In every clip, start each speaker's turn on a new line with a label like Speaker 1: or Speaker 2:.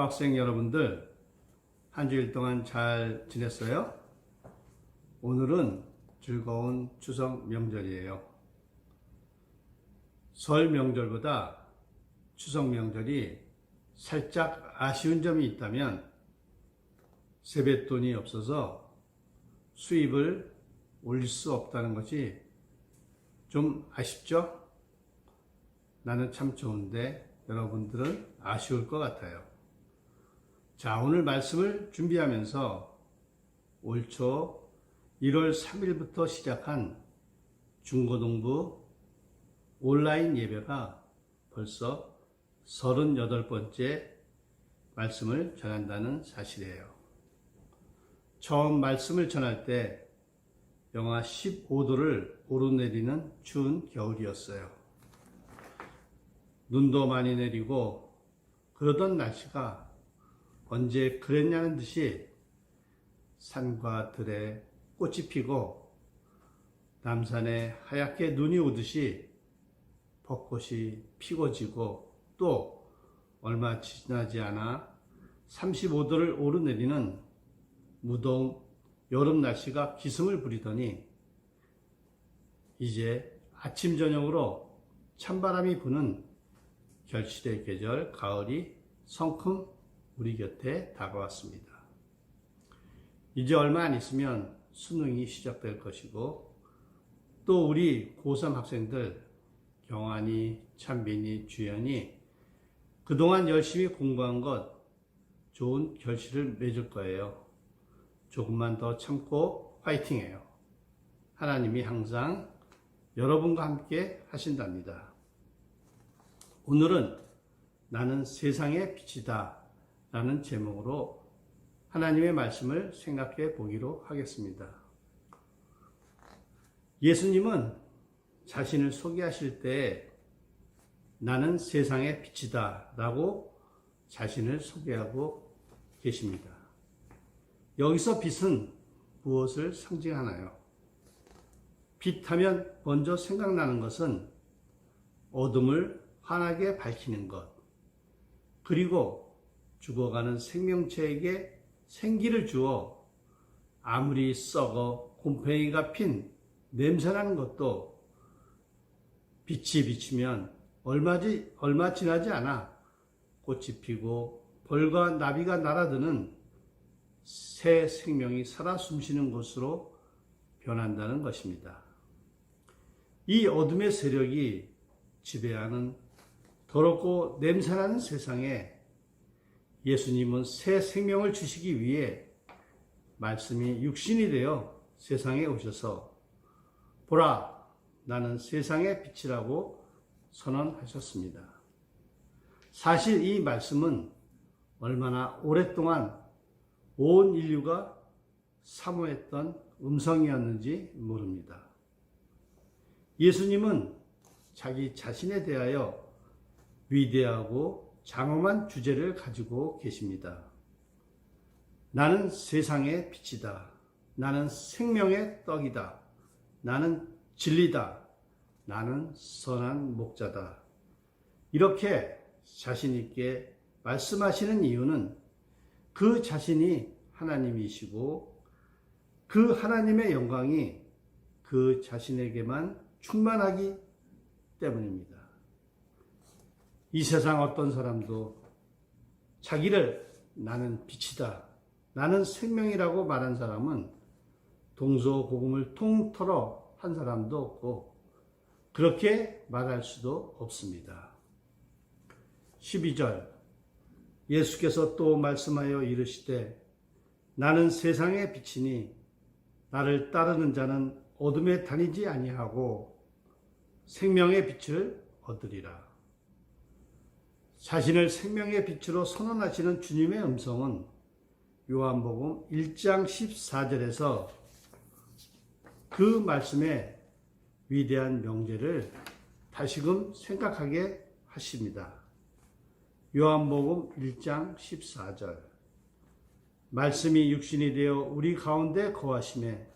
Speaker 1: 학생 여러분들 한 주일 동안 잘 지냈어요? 오늘은 즐거운 추석 명절이에요. 설 명절보다 추석 명절이 살짝 아쉬운 점이 있다면 세뱃돈이 없어서 수입을 올릴 수 없다는 것이 좀 아쉽죠? 나는 참 좋은데 여러분들은 아쉬울 것 같아요. 자, 오늘 말씀을 준비하면서 올초 1월 3일부터 시작한 중고등부 온라인 예배가 벌써 38번째 말씀을 전한다는 사실이에요. 처음 말씀을 전할 때 영하 15도를 오르내리는 추운 겨울이었어요. 눈도 많이 내리고 그러던 날씨가 언제 그랬냐는 듯이 산과 들에 꽃이 피고 남산에 하얗게 눈이 오듯이 벚꽃이 피고 지고 또 얼마 지나지 않아 35도를 오르내리는 무더운 여름 날씨가 기승을 부리더니 이제 아침 저녁으로 찬바람이 부는 결실의 계절 가을이 성큼 우리 곁에 다가왔습니다. 이제 얼마 안 있으면 수능이 시작될 것이고 또 우리 고3 학생들 경환이, 찬빈이, 주연이 그동안 열심히 공부한 것 좋은 결실을 맺을 거예요. 조금만 더 참고 화이팅해요. 하나님이 항상 여러분과 함께 하신답니다. 오늘은 나는 세상의 빛이다 라는 제목으로 하나님의 말씀을 생각해 보기로 하겠습니다. 예수님은 자신을 소개하실 때 나는 세상의 빛이다 라고 자신을 소개하고 계십니다. 여기서 빛은 무엇을 상징하나요? 빛 하면 먼저 생각나는 것은 어둠을 환하게 밝히는 것, 그리고 죽어가는 생명체에게 생기를 주어 아무리 썩어 곰팡이가 핀 냄새나는 것도 빛이 비치면 얼마지, 얼마 지나지 않아 꽃이 피고 벌과 나비가 날아드는 새 생명이 살아 숨쉬는 곳으로 변한다는 것입니다. 이 어둠의 세력이 지배하는 더럽고 냄새나는 세상에 예수님은 새 생명을 주시기 위해 말씀이 육신이 되어 세상에 오셔서 보라 나는 세상의 빛이라고 선언하셨습니다. 사실 이 말씀은 얼마나 오랫동안 온 인류가 사모했던 음성이었는지 모릅니다. 예수님은 자기 자신에 대하여 위대하고 장엄한 주제를 가지고 계십니다. 나는 세상의 빛이다. 나는 생명의 떡이다. 나는 진리다. 나는 선한 목자다. 이렇게 자신있게 말씀하시는 이유는 그 자신이 하나님이시고 그 하나님의 영광이 그 자신에게만 충만하기 때문입니다. 이 세상 어떤 사람도 자기를 나는 빛이다, 나는 생명이라고 말한 사람은 동서고금을 통틀어 한 사람도 없고 그렇게 말할 수도 없습니다. 12절 예수께서 또 말씀하여 이르시되 나는 세상의 빛이니 나를 따르는 자는 어둠에 다니지 아니하고 생명의 빛을 얻으리라. 자신을 생명의 빛으로 선언하시는 주님의 음성은 요한복음 1장 14절에서 그 말씀의 위대한 명제를 다시금 생각하게 하십니다. 요한복음 1장 14절 말씀이 육신이 되어 우리 가운데 거하심에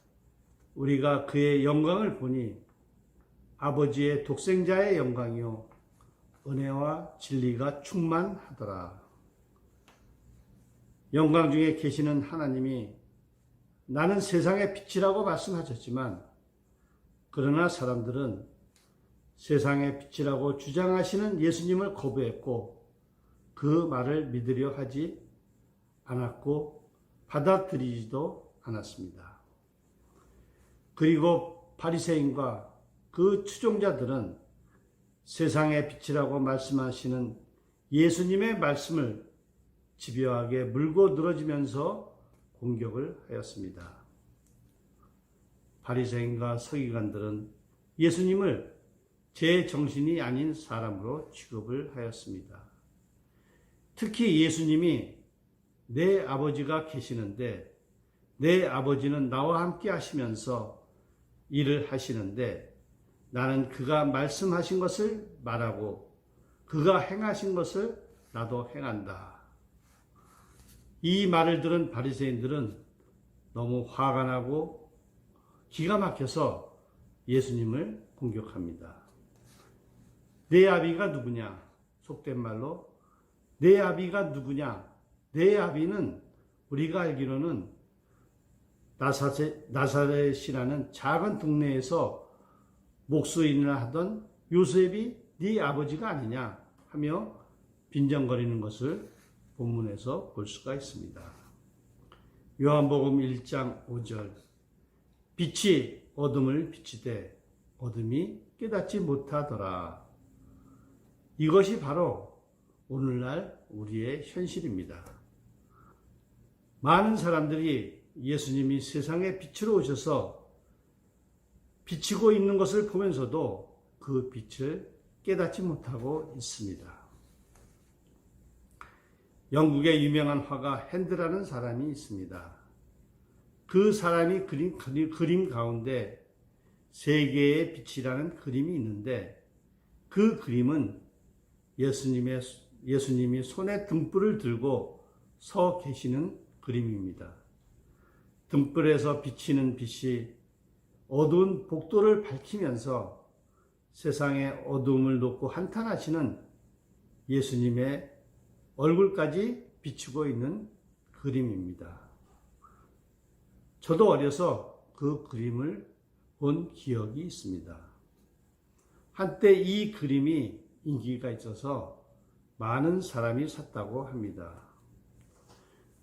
Speaker 1: 우리가 그의 영광을 보니 아버지의 독생자의 영광이요 은혜와 진리가 충만하더라. 영광 중에 계시는 하나님이 나는 세상의 빛이라고 말씀하셨지만 그러나 사람들은 세상의 빛이라고 주장하시는 예수님을 거부했고 그 말을 믿으려 하지 않았고 받아들이지도 않았습니다. 그리고 바리새인과 그 추종자들은 세상의 빛이라고 말씀하시는 예수님의 말씀을 집요하게 물고 늘어지면서 공격을 하였습니다. 바리새인과 서기관들은 예수님을 제 정신이 아닌 사람으로 취급을 하였습니다. 특히 예수님이 내 아버지가 계시는데 내 아버지는 나와 함께 하시면서 일을 하시는데 나는 그가 말씀하신 것을 말하고 그가 행하신 것을 나도 행한다. 이 말을 들은 바리새인들은 너무 화가 나고 기가 막혀서 예수님을 공격합니다. 내 아비가 누구냐? 속된 말로 내 아비가 누구냐? 내 아비는 우리가 알기로는 나사렛, 나사렛이라는 작은 동네에서 목수인을 하던 요셉이 네 아버지가 아니냐 하며 빈정거리는 것을 본문에서 볼 수가 있습니다. 요한복음 1장 5절 빛이 어둠을 비치되 어둠이 깨닫지 못하더라. 이것이 바로 오늘날 우리의 현실입니다. 많은 사람들이 예수님이 세상에 빛으로 오셔서 비치고 있는 것을 보면서도 그 빛을 깨닫지 못하고 있습니다. 영국의 유명한 화가 핸드라는 사람이 있습니다. 그 사람이 그린 그림 가운데 세계의 빛이라는 그림이 있는데 그 그림은 예수님의 예수님이 손에 등불을 들고 서 계시는 그림입니다. 등불에서 비치는 빛이 어두운 복도를 밝히면서 세상의 어둠을 놓고 한탄하시는 예수님의 얼굴까지 비추고 있는 그림입니다. 저도 어려서 그 그림을 본 기억이 있습니다. 한때 이 그림이 인기가 있어서 많은 사람이 샀다고 합니다.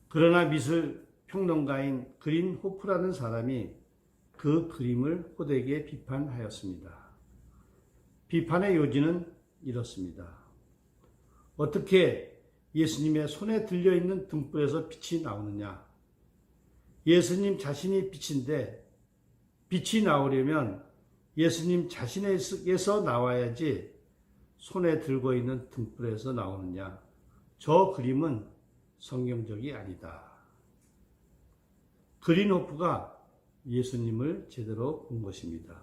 Speaker 1: 그러나 미술 평론가인 그린 호프라는 사람이 그 그림을 호되게 비판하였습니다. 비판의 요지는 이렇습니다. 어떻게 예수님의 손에 들려있는 등불에서 빛이 나오느냐? 예수님 자신이 빛인데 빛이 나오려면 예수님 자신에서 나와야지 손에 들고 있는 등불에서 나오느냐? 저 그림은 성경적이 아니다. 그린호프가 예수님을 제대로 본 것입니다.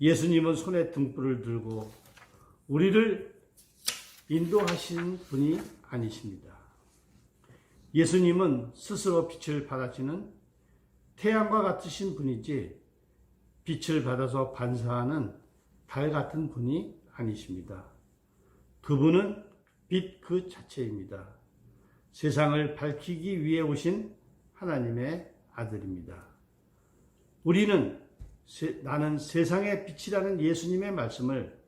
Speaker 1: 예수님은 손에 등불을 들고 우리를 인도하시는 분이 아니십니다. 예수님은 스스로 빛을 받아주는 태양과 같으신 분이지 빛을 받아서 반사하는 달 같은 분이 아니십니다. 그분은 빛 그 자체입니다. 세상을 밝히기 위해 오신 하나님의 아들입니다. 우리는 세, 나는 세상의 빛이라는 예수님의 말씀을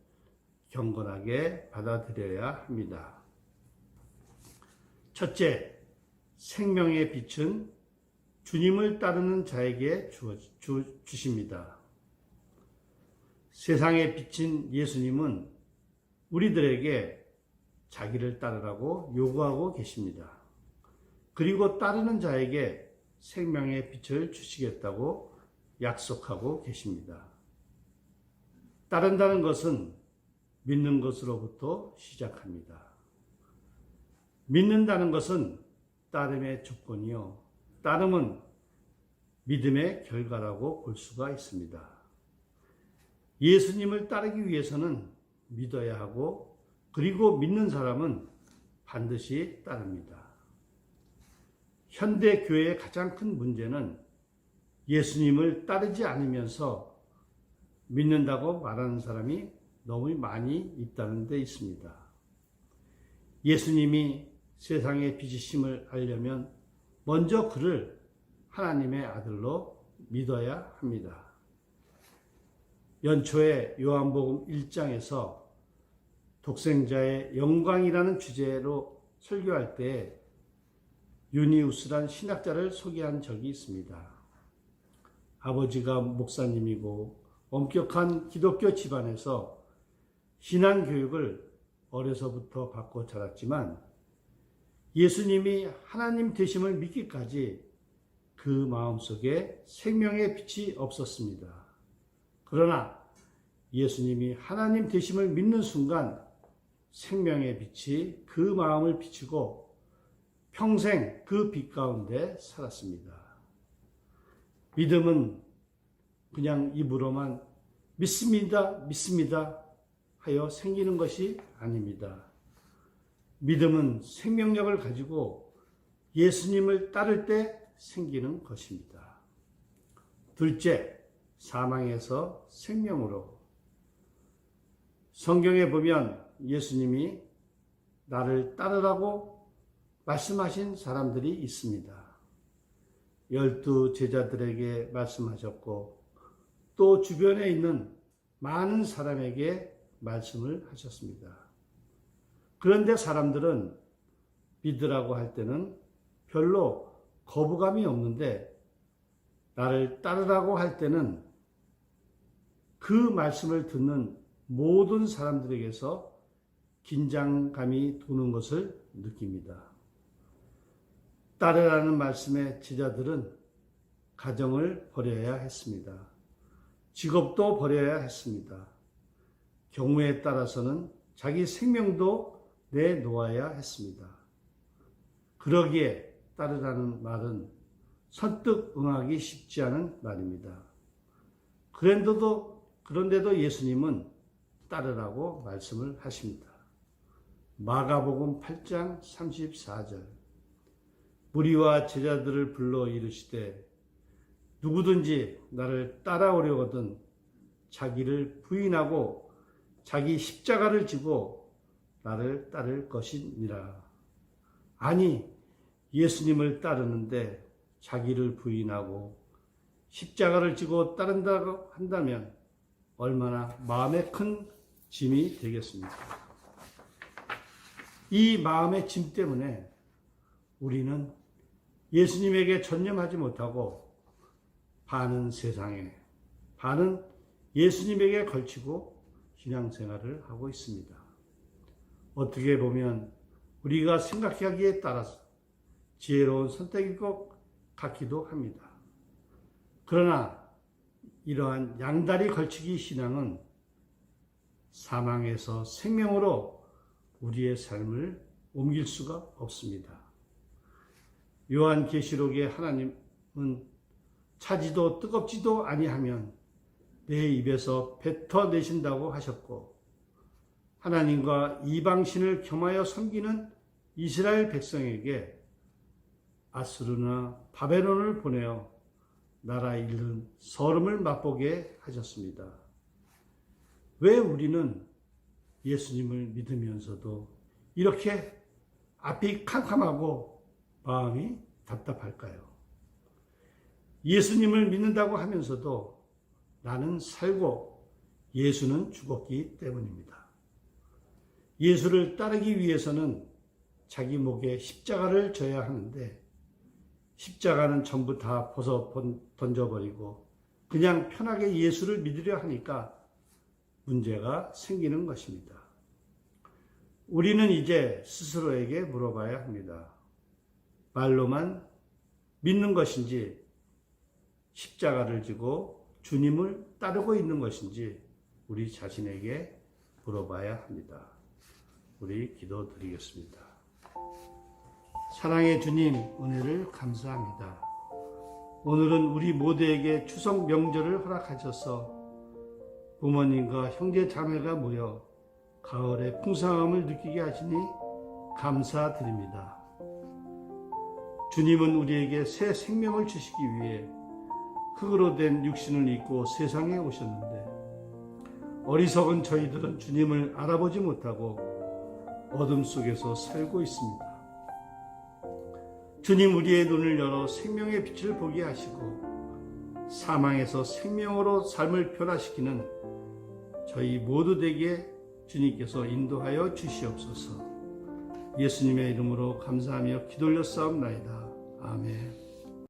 Speaker 1: 경건하게 받아들여야 합니다. 첫째, 생명의 빛은 주님을 따르는 자에게 주, 주, 주십니다. 세상에 비친 예수님은 우리들에게 자기를 따르라고 요구하고 계십니다. 그리고 따르는 자에게 생명의 빛을 주시겠다고 약속하고 계십니다. 따른다는 것은 믿는 것으로부터 시작합니다. 믿는다는 것은 따름의 조건이요. 따름은 믿음의 결과라고 볼 수가 있습니다. 예수님을 따르기 위해서는 믿어야 하고 그리고 믿는 사람은 반드시 따릅니다. 현대 교회의 가장 큰 문제는 예수님을 따르지 않으면서 믿는다고 말하는 사람이 너무 많이 있다는 데 있습니다. 예수님이 세상의 빛이심을 알려면 먼저 그를 하나님의 아들로 믿어야 합니다. 연초에 요한복음 1장에서 독생자의 영광이라는 주제로 설교할 때 유니우스란 신학자를 소개한 적이 있습니다. 아버지가 목사님이고 엄격한 기독교 집안에서 신앙 교육을 어려서부터 받고 자랐지만 예수님이 하나님 되심을 믿기까지 그 마음속에 생명의 빛이 없었습니다. 그러나 예수님이 하나님 되심을 믿는 순간 생명의 빛이 그 마음을 비추고 평생 그 빛 가운데 살았습니다. 믿음은 그냥 입으로만 믿습니다, 믿습니다 하여 생기는 것이 아닙니다. 믿음은 생명력을 가지고 예수님을 따를 때 생기는 것입니다. 둘째, 사망에서 생명으로. 성경에 보면 예수님이 나를 따르라고 말씀하신 사람들이 있습니다. 열두 제자들에게 말씀하셨고 또 주변에 있는 많은 사람에게 말씀을 하셨습니다. 그런데 사람들은 믿으라고 할 때는 별로 거부감이 없는데 나를 따르라고 할 때는 그 말씀을 듣는 모든 사람들에게서 긴장감이 도는 것을 느낍니다. 따르라는 말씀에 제자들은 가정을 버려야 했습니다. 직업도 버려야 했습니다. 경우에 따라서는 자기 생명도 내놓아야 했습니다. 그러기에 따르라는 말은 선뜻 응하기 쉽지 않은 말입니다. 그런데도, 그런데도 예수님은 따르라고 말씀을 하십니다. 마가복음 8장 34절 무리와 제자들을 불러 이르시되 누구든지 나를 따라오려거든 자기를 부인하고 자기 십자가를 지고 나를 따를 것이니라. 아니 예수님을 따르는데 자기를 부인하고 십자가를 지고 따른다고 한다면 얼마나 마음에 큰 짐이 되겠습니까? 이 마음의 짐 때문에 우리는 예수님에게 전념하지 못하고 반은 세상에, 반은 예수님에게 걸치고 신앙생활을 하고 있습니다. 어떻게 보면 우리가 생각하기에 따라서 지혜로운 선택일 것 같기도 합니다. 그러나 이러한 양다리 걸치기 신앙은 사망에서 생명으로 우리의 삶을 옮길 수가 없습니다. 요한계시록의 하나님은 차지도 뜨겁지도 아니하면 내 입에서 뱉어내신다고 하셨고 하나님과 이방신을 겸하여 섬기는 이스라엘 백성에게 아스르나 바벨론을 보내어 나라 잃는 서름을 맛보게 하셨습니다. 왜 우리는 예수님을 믿으면서도 이렇게 앞이 캄캄하고 마음이 답답할까요? 예수님을 믿는다고 하면서도 나는 살고 예수는 죽었기 때문입니다. 예수를 따르기 위해서는 자기 목에 십자가를 져야 하는데 십자가는 전부 다 벗어 던져버리고 그냥 편하게 예수를 믿으려 하니까 문제가 생기는 것입니다. 우리는 이제 스스로에게 물어봐야 합니다. 말로만 믿는 것인지 십자가를 지고 주님을 따르고 있는 것인지 우리 자신에게 물어봐야 합니다. 우리 기도 드리겠습니다. 사랑의 주님 은혜를 감사합니다. 오늘은 우리 모두에게 추석 명절을 허락하셔서 부모님과 형제 자매가 모여 가을의 풍성함을 느끼게 하시니 감사드립니다. 주님은 우리에게 새 생명을 주시기 위해 흙으로 된 육신을 입고 세상에 오셨는데 어리석은 저희들은 주님을 알아보지 못하고 어둠 속에서 살고 있습니다. 주님 우리의 눈을 열어 생명의 빛을 보게 하시고 사망에서 생명으로 삶을 변화시키는 저희 모두 되게 주님께서 인도하여 주시옵소서. 예수님의 이름으로 감사하며 기돌려 싸움나이다. 아멘.